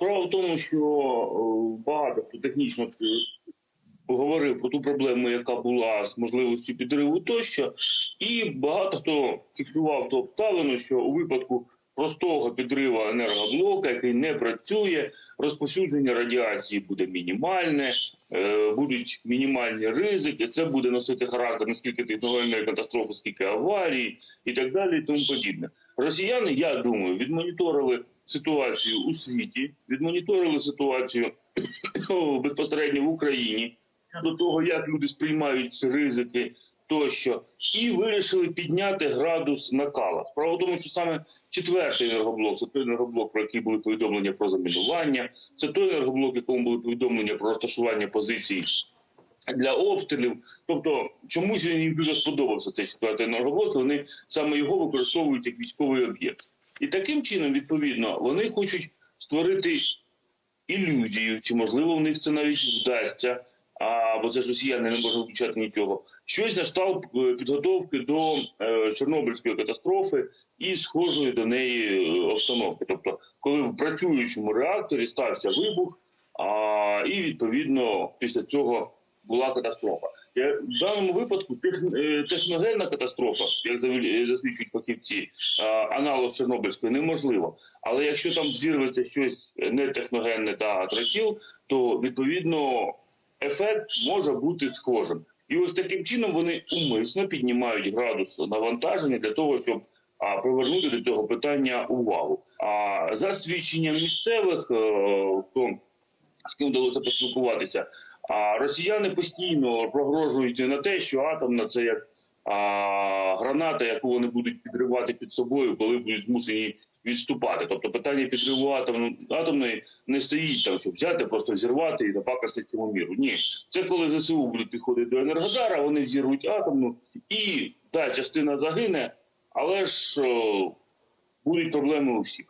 Справа в тому, що е, багато хто технічно говорив про ту проблему, яка була з можливістю підриву тощо, і багато хто фіксував ту обставину, що у випадку простого підриву енергоблока, який не працює, розповсюдження радіації буде мінімальне, е, будуть мінімальні ризики. Це буде носити характер не скільки техногенної катастрофи, скільки аварії і так далі, і тому подібне. Росіяни, я думаю, відмоніторили ситуацію у світі, відмоніторили ситуацію безпосередньо в Україні до того, як люди сприймають ризики тощо, і вирішили підняти градус накала. Справа в тому, що саме четвертий енергоблок це той енергоблок, про який були повідомлення про замінування, це той енергоблок, якому були повідомлення про розташування позицій. Для обстрілів, тобто чомусь їм дуже сподобався цей четвертий енергоблок. Вони саме його використовують як військовий об'єкт, і таким чином, відповідно, вони хочуть створити ілюзію, чи можливо в них це навіть вдасться. А бо це ж росіяни не можуть вивчати нічого. Щось на кшталт е, підготовки до е, Чорнобильської катастрофи і схожої до неї е, обстановки. Тобто, коли в працюючому реакторі стався вибух, а, і відповідно після цього була катастрофа. В даному випадку е, техногенна катастрофа, як е, засвідчують фахівці, а, аналог Чорнобильської неможливо. Але якщо там зірветься щось не техногенне та тротіл, то відповідно ефект може бути схожим. І ось таким чином вони умисно піднімають градус навантаження для того, щоб привернути до цього питання увагу. А за свідченням місцевих, е, хто з ким вдалося поспілкуватися, а росіяни постійно прогрожують на те, що атомна це як а, граната, яку вони будуть підривати під собою, коли будуть змушені відступати. Тобто питання підриву атомну, атомної не стоїть там, щоб взяти, просто взірвати і напакасти цьому міру. Ні, це коли ЗСУ будуть підходити до Енергодара, вони взірвуть атомну, і та частина загине, але ж о, будуть проблеми у всіх.